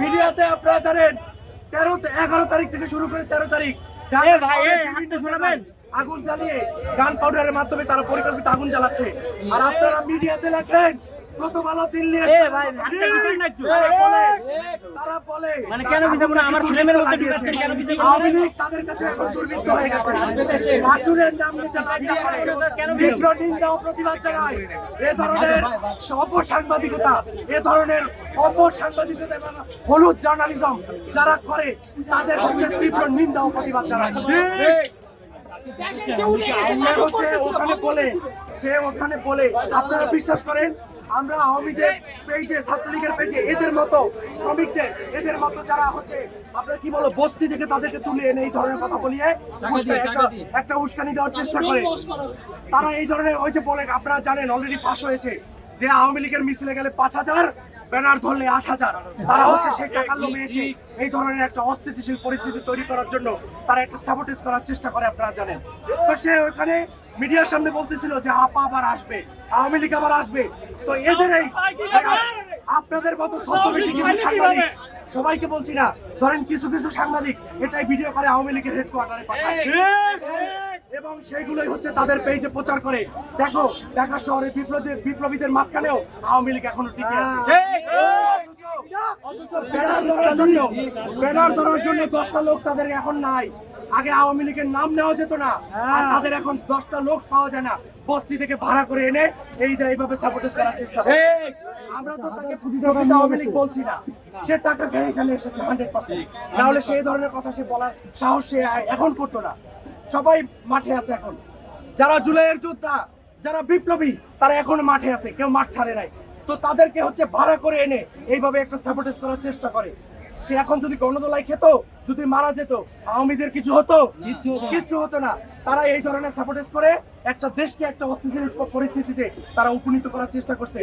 মিডিয়াতে আপনারা জানেন তেরো এগারো তারিখ থেকে শুরু করে তেরো তারিখ আগুন জ্বালিয়ে গান পাউডারের মাধ্যমে তারা পরিকল্পিত আগুন জ্বালাচ্ছে। আর আপনারা মিডিয়াতে লেখেন প্রথম আলো দিল্লি। তারা বলে মানে কেন বিচাবো না? আমার ফ্রেমের মধ্যে ঢুকাচ্ছেন, কেন বিচাবো আওয়ামী লীগ তাদের কাছে এখন দুর্বৃত্ত হয়ে গেছে। আসুরের নাম নিতে লজ্জা কেন তীব্র নিন্দা ও প্রতিবাদ জানায়। এ ধরনের অপসাংবাদিকতা এ ধরনের অপসাংবাদিকতা এবং হলুদ জার্নালিজম যারা করে তাদের হচ্ছে তীব্র নিন্দা ও প্রতিবাদ জানায়। সে হচ্ছে ওখানে বলে সে ওখানে বলে আপনারা বিশ্বাস করেন আমরা আওয়ামীদের পেজে ছাত্রলীগের পেজে এদের মতো শ্রমিকদের এদের মতো যারা হচ্ছে আপনার কি বলো বস্তি থেকে তাদেরকে তুলে এনে এই ধরনের কথা বলিয়ে একটা একটা উস্কানি দেওয়ার চেষ্টা করে। তারা এই ধরনের ওই যে বলে আপনারা জানেন অলরেডি ফাঁস হয়েছে যে আওয়ামী লীগের মিছিলে গেলে পাঁচ হাজার ব্যানার ধরলে আট হাজার। তারা হচ্ছে সেই টাকার লোভে এসে এই ধরনের একটা অস্থিতিশীল পরিস্থিতি তৈরি করার জন্য তারা একটা সাবোটেজ করার চেষ্টা করে আপনারা জানেন। তো সে ওখানে মিডিয়ার সামনে বলতেছিল যে আপা আবার আসবে আওয়ামী লীগ আবার আসবে। তো এদের এই আপনাদের মতো ছদ্মবেশী কিছু সাংবাদিক সবাইকে বলছি না ধরেন কিছু কিছু সাংবাদিক এটাই ভিডিও করে আওয়ামী লীগের হেডকোয়ার্টারে পাঠায়। এবং সেইগুলোই হচ্ছে তাদের পেজে প্রচার করে। দেখো ঢাকা শহরে বিপ্লবী বিপ্লবীদের মাঝখানেও আওয়ামী লীগ এখনও টিকে আছে। অথচ ব্যানার ধরার জন্য ব্যানার ধরার জন্য দশটা লোক তাদের এখন নাই। আগে আওয়ামী লীগের নাম নেওয়া যেত না আর তাদের এখন দশটা লোক পাওয়া যায় না। বস্তি থেকে ভাড়া করে এনে এইটা এইভাবে সাপোর্টেজ করার চেষ্টা আমরা তো তাকে প্রকৃত আওয়ামী লীগ বলছি না। সে টাকা খেয়ে এখানে এসেছে হান্ড্রেড পার্সেন্ট না হলে সেই ধরনের কথা সে বলার সাহস সে এখন করতো না। সবাই মাঠে আছে এখন। যারা জুলাইয়ের যোদ্ধা যারা বিপ্লবী তারা এখন মাঠে আছে কেউ মাঠ ছাড়ে নাই। তো তাদেরকে হচ্ছে ভাড়া করে এনে এইভাবে একটা সাপোর্টেজ করার চেষ্টা করে। সে এখন যদি গণদোলাই খেত যদি মারা যেত আওয়ামীদের কিছু হতো? কিচ্ছু হতো না। তারা এই ধরনের সাপোর্টেজ করে একটা দেশকে একটা অস্থিতিশীল পরিস্থিতিতে তারা উপনীত করার চেষ্টা করছে।